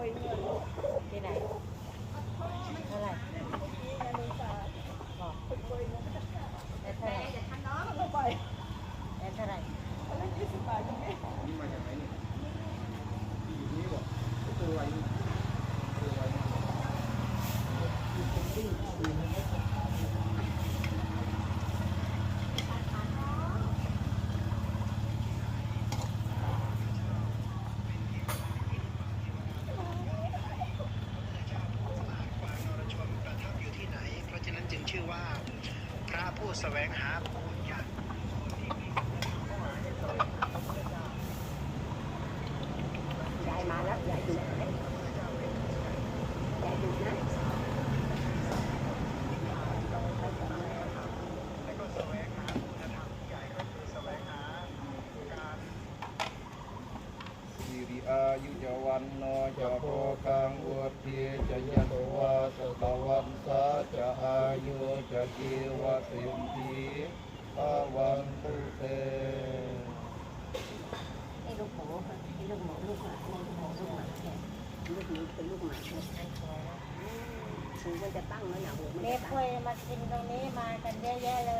โวยเงิน ที่ไหนเท่าไหร่ นี่ไงลุงตา บอก โวยเงิน ได้เท่าไหร่ เข้าไป ได้เท่าไหร่ อะไรยี่สิบบาทตรงนี้ นี่มาจากไหนเนี่ยอยู่นี่บอกตัวไว้นี่ตัวไว้นี่ อยู่ที่ไหน เพราะฉะนั้นจึง ชื่อว่า พระผู้แสวงหาบุญญาณยายมาแล้วยายดุไหมยาดุนะและก็แสวงหาคุณธรรมที่ใหญ่ก็คือแสวงหาการสิริอายุจวันโนจะโพกังอุทธีจะยัตวาสตวันสาจะอา ยุจะกีวสิมพีภาวันตุเตไอ้ลูกหมูไอ้ลูกหมูลูกหมาลูกหมูลูกหมาแทนลูกหมูเป็นลูกหมาเนี่ยหูมันจะตั้งแล้วนะหูมันเด็จะกตั้เคยมากินตรงนี้มากันเยอะแยะเลย